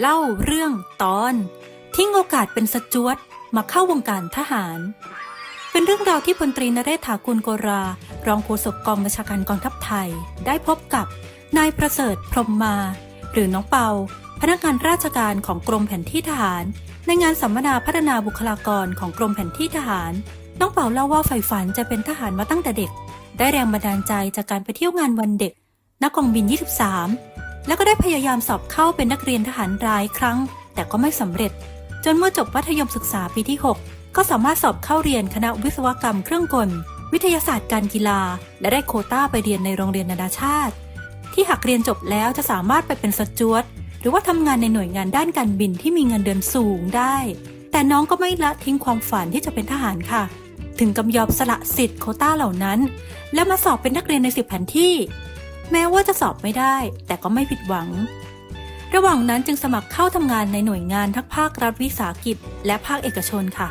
เล่าเรื่องตอน ทิ้งโอกาสเป็นสจวตมาเข้าวงการทหาร เป็นเรื่องราวที่พลตรีนเรศถากุลโกรา รองโฆษกกองบัญชาการกองทัพไทย ได้พบกับนายประเสริฐพรมมา หรือน้องเปา พนักงานราชการของกรมแผนที่ทหาร ในงานสัมมนาพัฒนาบุคลากรของกรมแผนที่ทหาร น้องเปาเล่าว่าใฝ่ฝันจะเป็นทหารมาตั้งแต่เด็ก ได้แรงบันดาลใจจากการไปเที่ยวงานวันเด็กณกองบิน 23 แล้วก็ได้พยายามสอบเข้าเป็นนักเรียนทหารรายครั้ง แต่ก็ไม่สำเร็จ จนเมื่อจบมัธยมศึกษาปีที่ 6 ก็สามารถสอบเข้าเรียนคณะวิศวกรรมเครื่องกล วิทยาศาสตร์การกีฬา และได้โคต้าไปเรียนในโรงเรียนนานาชาติ ที่หากเรียนจบแล้วจะสามารถไปเป็นสจวตหรือว่าทำงานในหน่วยงานด้านการบินที่มีเงินเดือนสูงได้ แต่น้องก็ไม่ละทิ้งความฝันที่จะเป็นทหารค่ะ ถึงกำยอมสละสิทธิ์โคต้าเหล่านั้น และมาสอบเป็นนักเรียนในสิบแผนที่ แม้ว่าจะสอบไม่ได้ แต่ก็ไม่ผิดหวัง ระหว่างนั้นจึงสมัครเข้าทำงานในหน่วยงานทั้งภาครัฐวิสาหกิจ และภาคเอกชนค่ะ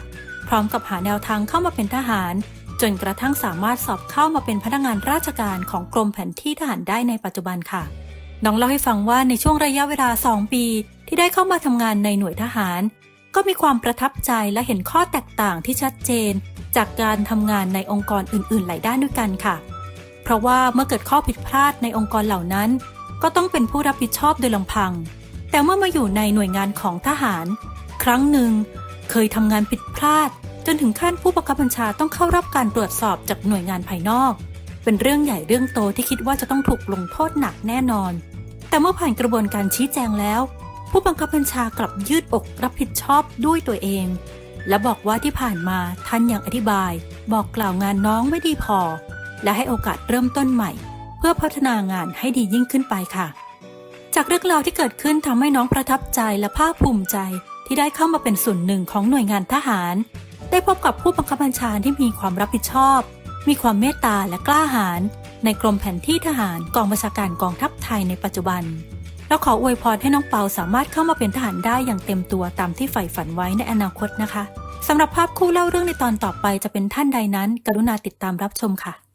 พร้อมกับหาแนวทางเข้ามาเป็นทหาร จนกระทั่งสามารถสอบเข้ามาเป็นพนักงานราชการของกรมแผนที่ทหารได้ในปัจจุบันค่ะ น้องเล่าให้ฟังว่าในช่วงระยะเวลา 2 ปี ที่ได้เข้ามาทำงานในหน่วยทหาร ก็มีความประทับใจและเห็นข้อแตกต่างที่ชัดเจน จากการทำงานในองค์กรอื่น ๆ หลายด้านด้วยกันค่ะ เพราะว่าเมื่อเกิดข้อผิดพลาดในองค์กรเหล่านั้น ก็ต้องเป็นผู้รับผิดชอบโดยลำพัง แต่เมื่อมาอยู่ในหน่วยงานของทหาร ครั้งหนึ่ง เคยทำงานผิดพลาด จนถึงขั้นผู้บังคับบัญชาต้องเข้ารับการตรวจสอบจากหน่วยงานภายนอก เป็นเรื่องใหญ่เรื่องโตที่คิดว่าจะต้องถูกลงโทษหนักแน่นอน แต่เมื่อผ่านกระบวนการชี้แจงแล้ว ผู้บังคับบัญชากลับยืดอกรับผิดชอบด้วยตัวเอง และบอกว่าที่ผ่านมาท่านยังอธิบาย บอกกล่าวงานน้องไม่ดีพอ และให้โอกาสเริ่มต้นใหม่ เพื่อพัฒนางานให้ดียิ่งขึ้นไปค่ะ จากเรื่องราวที่เกิดขึ้นทำให้น้องประทับใจและภาคภูมิใจที่ได้เข้ามาเป็นส่วนหนึ่งของหน่วยงานทหาร ได้พบกับผู้บังคับบัญชาที่มีความรับผิดชอบ มีความเมตตาและกล้าหาญในกรมแผนที่ทหารกองบัญชาการกองทัพไทยในปัจจุบันแล้วขออวยพรให้น้องเปาสามารถเข้ามาเป็นทหารได้อย่างเต็มตัวตามที่ใฝ่ฝันไว้ในอนาคตนะคะสำหรับภาพคู่เล่าเรื่องในตอนต่อไปจะเป็นท่านใดนั้น กรุณาติดตามรับชมค่ะ